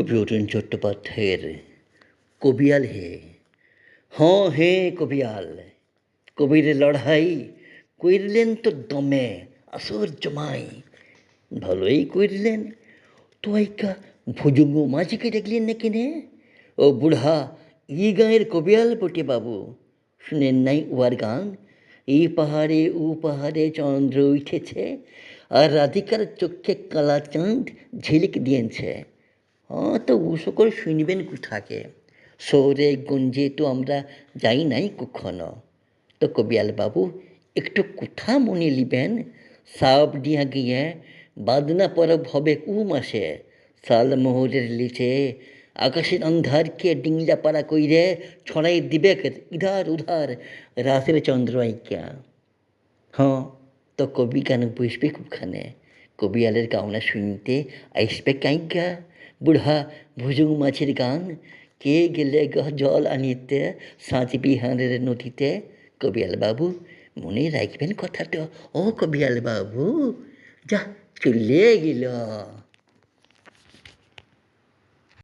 কবি অরুণ চট্টোপাধ্যায়ের কবিয়াল হে। হঁ হে কবিয়াল, কবির লড়াই কইরলেন তো দমে, আসর জমাই। ভালোই কইরলেন তো আইকা ভুজুঙ্গ মাঝিকে দেখলেন নে ও বুড়া, ই গাঁয়ের কবিয়াল বটে বাবু, শুনেন নাই উয়ার গান? এই পাহাড়ে, ও পাহাড়ে চন্দ্র উঠেছে, আর রাধিকার চোখে কালা চাঁদ ঝিলিক দিয়েছে। হ্যাঁ তো ও সকল শুনবেন কোথাকে? শহরে গঞ্জে তো আমরা যাই নাই কখনো। তো কবিয়াল বাবু একটু কোথা মনে লিবেন। সাপ ডিয়া গিয়ে বাদনা পরব হবে কু মাসে। সাল মোহরের লিচে আকাশের অন্ধারকে ডিংলা পাড়া কইরে ছড়াই দিবে ইধার উধার রাতের চন্দ্র আইকা। হ্যাঁ তো কবি গান বসবে খুবখানে। কবিয়ালের গাওনা শুনতে আসবে কাইকা? বুড়া ভুজুং মাছের গান কে গেলে গ জল আনিতে সাঁচ বিহারের নদীতে কবিয়াল বাবু মনে রাখবেন কথাটা ও কবিয়াল বাবু যা চলে গেল